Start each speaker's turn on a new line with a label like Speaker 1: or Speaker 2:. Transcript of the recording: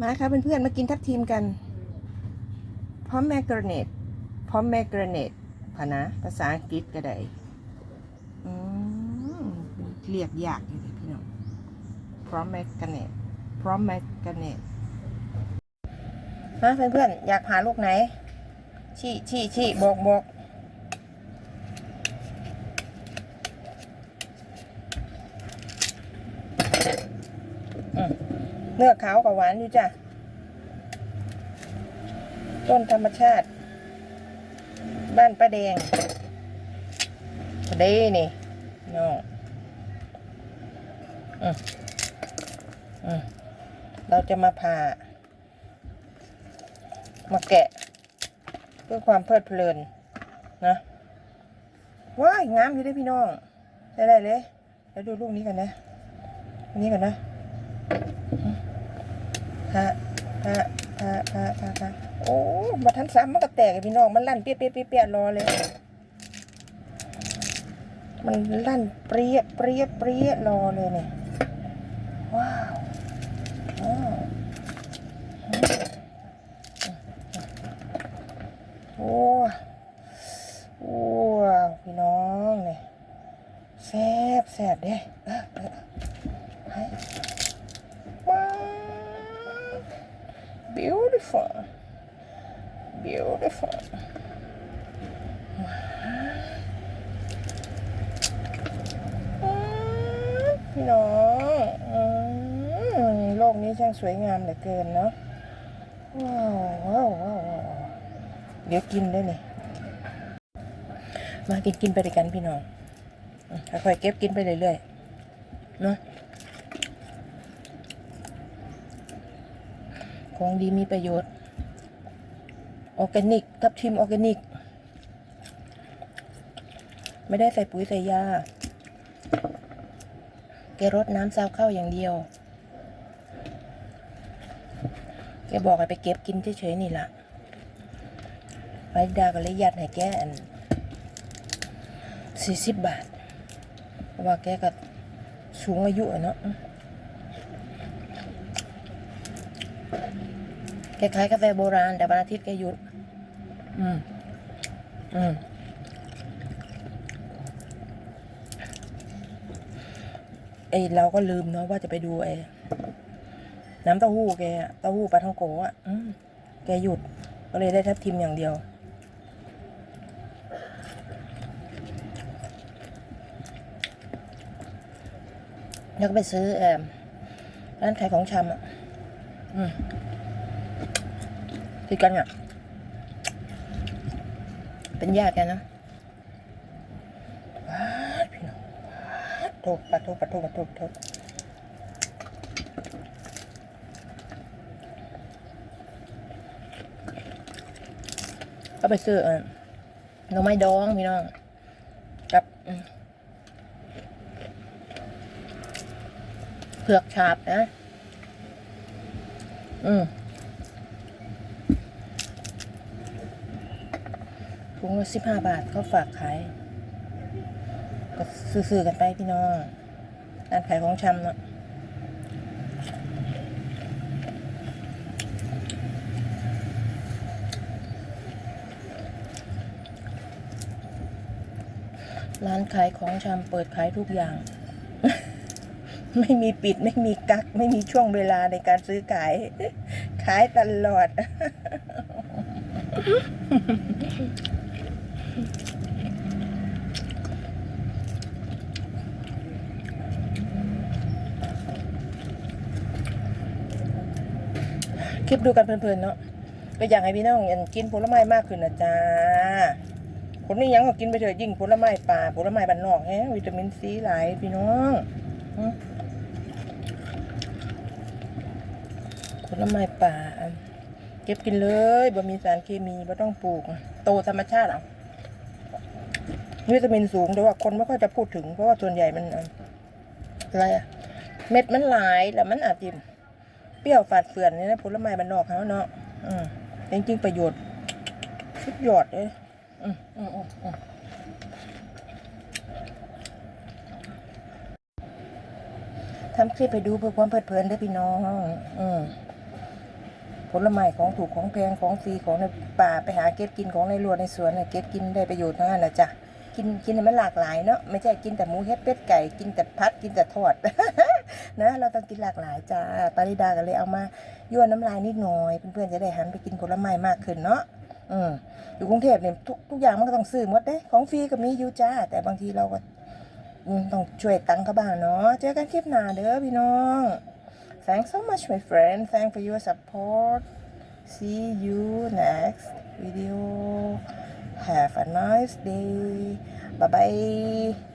Speaker 1: มาค่ะเพื่อนๆมากินทับทีมกัน พร้อมแมกเนตพร้อมแมกเนตพะนะ ภาษาอังกฤษก็ได้อืมเรียกยากอยู่เลยพี่น้องพร้อมแมกเนตพร้อมแมกเนตมาเพื่อนๆอยากหาลูกไหน ชี้ชี้ชี้บอกบอก เนื้อขาวกับหวานอยู่จ้ะ ต้นธรรมชาติ บ้านป้าแดงพอดีนี่น้องอืมอืมเราจะมาผ่า มาแกะ เพื่อความเพลิดเพลิน นะว้ายงามอยู่เด้พี่น้อง ได้ได้เลยเดี๋ยวดูลูกนี้กันนะ อันนี้กันนะ ฮะฮะฮะฮะฮะฮะโอ้มาทันซ้ำมันก็แตกพี่น้อง มันลั่นเปี้ยเปี้ยเปี้ยเปี้ยรอเลย มันลั่นเปรี้ยเปรี้ยเปรี้ยรอเลยเนี่ย ว้าวว้าวโอ้โอ้พี่น้องเนี่ยแซ่บแซ่บเด้เออเออให้ว้าว beautiful beautiful พี่น้องโลกนี้ช่างสวยงามเหลือเกินเนาะว้าวว้าวว้าวเดี๋ยวกินด้วยนี่มากินกินไปด้วยกันพี่น้องค่อยๆเก็บกินไปเรื่อยๆเนาะ ของดีมีประโยชน์ ออร์แกนิก ทับทิมออร์แกนิก ไม่ได้ใส่ปุ๋ยใส่ยา แกรดน้ำซาวเข้าอย่างเดียว แกบอกให้ไปเก็บกินเฉยๆนี่ล่ะไปดาก็เลยยัดให้แกอันสี่สิบบาท ว่าแกก็สูงอายุอะเนาะ แกขายกาแฟโบราณ แต่วันอาทิตย์แกหยุด อืม อืม ไอเราก็ลืมเนาะว่าจะไปดูไอ้น้ำเต้าหู้แกเต้าหู้ปลาท่องโกะอะอืมแกหยุด ก็เลยได้ทับทิมอย่างเดียว แล้วก็ไปซื้อเออร้านขายของชำอะ ติดกันอะ เป็นญาติกันนะพี่น้องโทษปะโทษปะโทษปะโทษโทษก็ไปซื้อเออหน่อไม้ดองพี่น้องกับเผือกฉาบนะ อืมถุงละสิบห้าบาทเขาฝากขาย ก็ซื้อๆกันไปพี่น้องร้านขายของชำเนาะร้านขายของชำเปิดขายทุกอย่าง ไม่มีปิดไม่มีกัก ไม่มีช่วงเวลาในการซื้อขาย ขายตลอด คลิปดูกันเพลินๆเนาะก็อยากให้พี่น้องอันกินผลไม้มากขึ้นนะจ๊ะผลนี้ยังก็กินไปเถอะยิ่งผลไม้ป่าผลไม้บ้านนอกแฮะวิตามินซีหลายพี่น้องอ ผลไม้ป่า เก็บกินเลยบ่มีสารเคมีบ่ต้องปลูก โตธรรมชาติเอาวิตามินสูงแต่ว่าคนไม่ค่อยจะพูดถึง เพราะว่าส่วนใหญ่มันอะไรอะเม็ดมันหลายแล้วมันอาจจะเปรี้ยวฝาดเฟือนนี่นะผลไม้บ้านนอกเขาเนาะอืมจริงๆประโยชน์สุดยอดเลยอืมอืมอืมอืมทำคลิปไปดูเพื่อความเพลิดเพลินด้อพี่น้อง อืม ผลไม้ของถูกของแพงของฟรีของในป่าไปหาเก็บกินของในรั้วในสวนน่ะเก็บกินได้ประโยชน์ทั้งนั้นแหละจ้ะกินกินมันหลากหลายเนาะไม่ใช่กินแต่หมูเฮ็ดเป็ดไก่กินแต่พัดกินแต่ทอดนะเราต้องกินหลากหลายจ้าปาริดาก็เลยเอามายั่วน้ำลายนิดหน่อยเพื่อนๆจะได้หันไปกินผลไม้มากขึ้นเนาะอืมอยู่กรุงเทพเนี่ยทุกทุกอย่างมันก็ต้องซื้อหมดเด้ของฟรีก็มีอยู่จ้า แต่บางทีเราก็ต้องช่วยตังค์เขาบ้างเนาะเจอกันคลิปหน้าเด้อพี่น้อง Thanks so much my friend. Thanks for your support. See you next video. Have a nice day. Bye bye